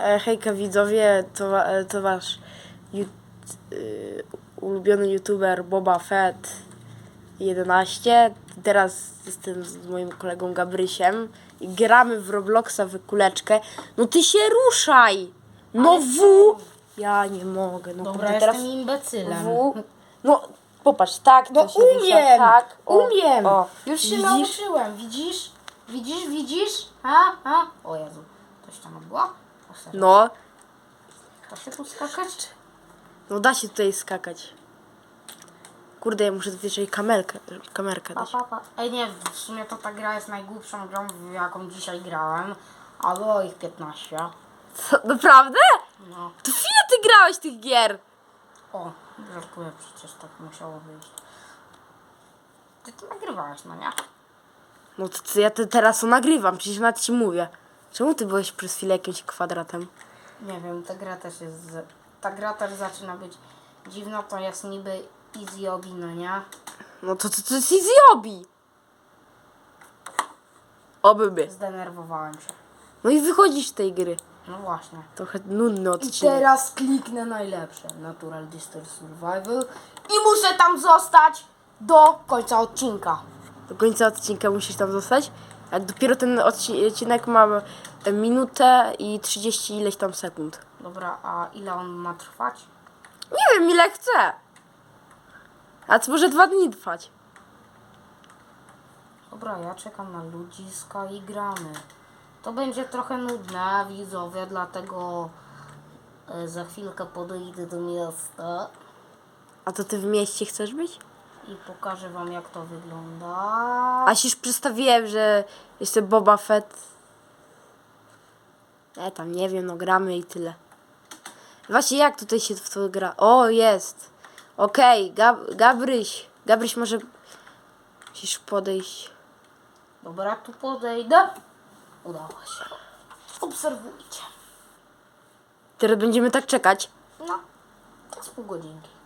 E, Hejka widzowie, to, e, to wasz y, ulubiony youtuber Boba Fett 11. Teraz jestem z moim kolegą Gabrysiem i gramy w Robloxa w kuleczkę. No ty się ruszaj! No Ale W! Ja nie mogę. No Dobra, kurde, jestem imbecylem. W. No popatrz, tak to No się rusza, umiem! tak. O, umiem! O. Już się Widzisz? nauczyłem, widzisz? Widzisz, widzisz? Ha, ha? O Jezu, coś tam było? Serio, No, da się tu skakać? no da się tutaj skakać. Kurde, ja muszę tutaj kamerkę, kamerkę Pa, dać. pa, pa. Ej nie, w sumie to ta gra jest najgłupszą grą, w jaką dzisiaj grałem. A było ich 15. Co, naprawdę? No. To chwilę ty grałeś tych gier. O, żartuję, przecież tak musiało wyjść. Ty to nagrywałeś, no nie? No to co, ja te, teraz to nagrywam, przecież nawet ci mówię. Czemu ty byłeś przez chwilę jakimś kwadratem? Nie wiem, ta gra też jest. z- Ta gra też zaczyna być dziwna, to jest niby easy obi, no nie? No to to, to jest easy obi. Oby by. Zdenerwowałem się. No i wychodzisz z tej gry. No właśnie. Trochę nudny I odcinek. teraz kliknę najlepsze. Natural Disaster Survival. I muszę tam zostać do końca odcinka. Do końca odcinka musisz tam zostać. A dopiero ten odci- odcinek ma e, minutę i 30 ileś tam sekund. Dobra, a ile on ma trwać? Nie wiem ile chcę. A co może dwa dni trwać? Dobra, ja czekam na ludziska i gramy. To będzie trochę nudne, widzowie, dlatego e, za chwilkę podejdę do miasta A to ty w mieście chcesz być? I pokażę wam jak to wygląda. A się już przedstawiłem, że jestem Boba Fett. Ja tam nie wiem, no gramy i tyle. Właśnie jak tutaj się w to gra? O, jest. Okej, Gab Gabryś. Gabryś może... Musisz podejść. Dobra, tu podejdę. Udało się. Obserwujcie. Teraz będziemy tak czekać. No, to z pół godzinki.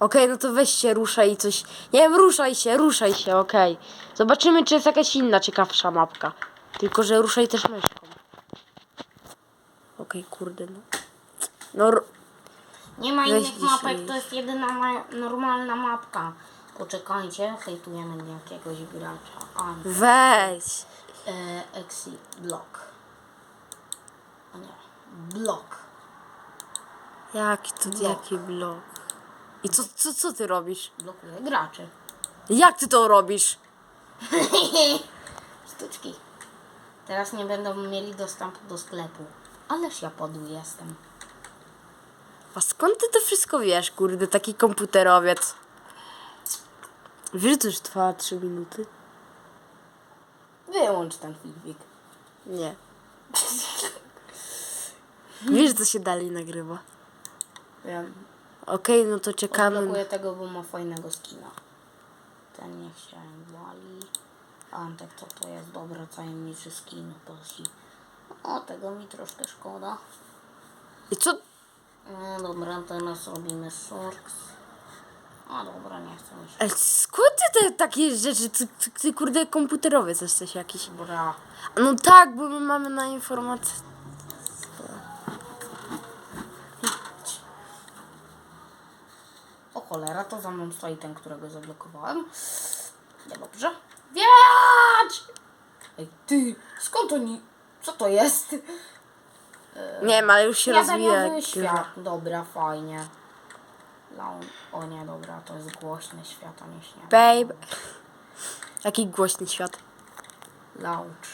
Okej, no to weź się, ruszaj i coś. Nie wiem, ruszaj się, ruszaj się, okej. Zobaczymy, czy jest jakaś inna ciekawsza mapka. Tylko, że ruszaj też myszką. Okej, kurde, no. No, ru- Nie ma Weź innych dzisiaj. mapek, to jest jedyna ma normalna mapka. Poczekajcie, hejtujemy jakiegoś gracza. A, weź. e, exit block. A nie, block. Jaki to, jaki blok? I co, co, co ty robisz? Blokuje graczy. Jak ty to robisz? Sztuczki. Teraz nie będą mieli dostępu do sklepu. Ależ ja podły jestem. A skąd ty to wszystko wiesz, kurde, taki komputerowiec? Wiesz, że to już trwa 3 minuty? Wyłącz ten filmik. Nie. Wiesz, że to się dalej nagrywa. Wiem. Okej, no to czekamy. Odblokuję tego, bo ma fajnego skina. Ten niech się wali. Antek, co to jest? Dobra, tajemniczy skin Posi. O, tego mi troszkę szkoda. I co? No dobra, teraz robimy Sorks. A dobra, nie chcę mi się. Ej, skąd ty te takie rzeczy? Ty, ty, ty kurde komputerowiec jesteś jakiś. Dobra. No tak, bo my mamy na informację. Cholera, to za mną stoi ten, którego zablokowałem. Niedobrze. Wiać! Ej, ty, skąd oni? Co to jest? Nie wiem, ale już się rozwija. Jadaniowy jak- świat. Dobra, fajnie. Laun. O nie, dobra, to jest głośny świat, a nie śnieg. Babe. Jaki głośny świat. Launch.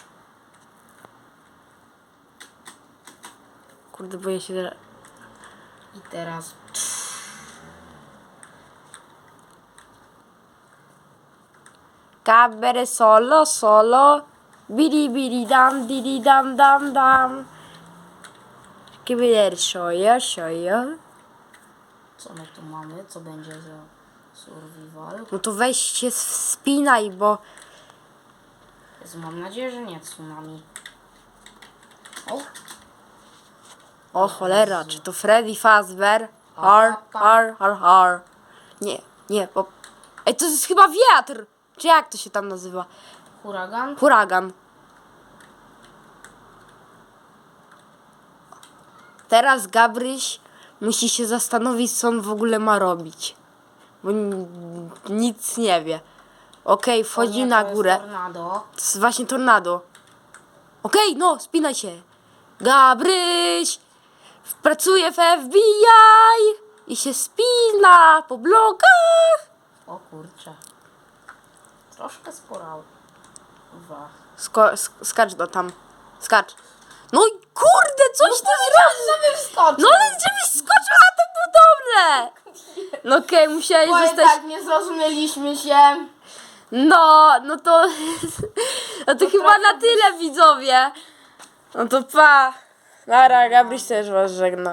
Kurde, boję się. że- I teraz Cabere solo, solo. Bidi bidi dam, didi dam, dam, dam. Kibiler shoyo, shoyo. co my tu mamy? Co będzie za survival? No to weź się wspinaj, bo... Jezu, mam nadzieję, że nie tsunami. O, O cholera, czy to Freddy Fazbear? Har, har, har, har. Nie, nie, bo... Ej, to jest chyba wiatr! Czy jak to się tam nazywa? Huragan? Huragan. Teraz Gabryś musi się zastanowić, co on w ogóle ma robić. Bo nic nie wie. Okej, wchodzi Nie, na to jest górę. Tornado. To jest właśnie tornado. Okej, no, spinaj się. Gabryś pracuje w FBI i się spina po blokach. O kurczę. Troszkę sporo. Dwa. Sko- sk- skacz do tam. Skacz. No i kurde, coś ty zrobił. No ale żebyś skoczył na to budowlę! No okej, musiałeś Powiem zostać... tak, nie zrozumieliśmy się. No, no to... No to chyba na tyle widzowie. No to pa. Nara, Gabryś też was żegna.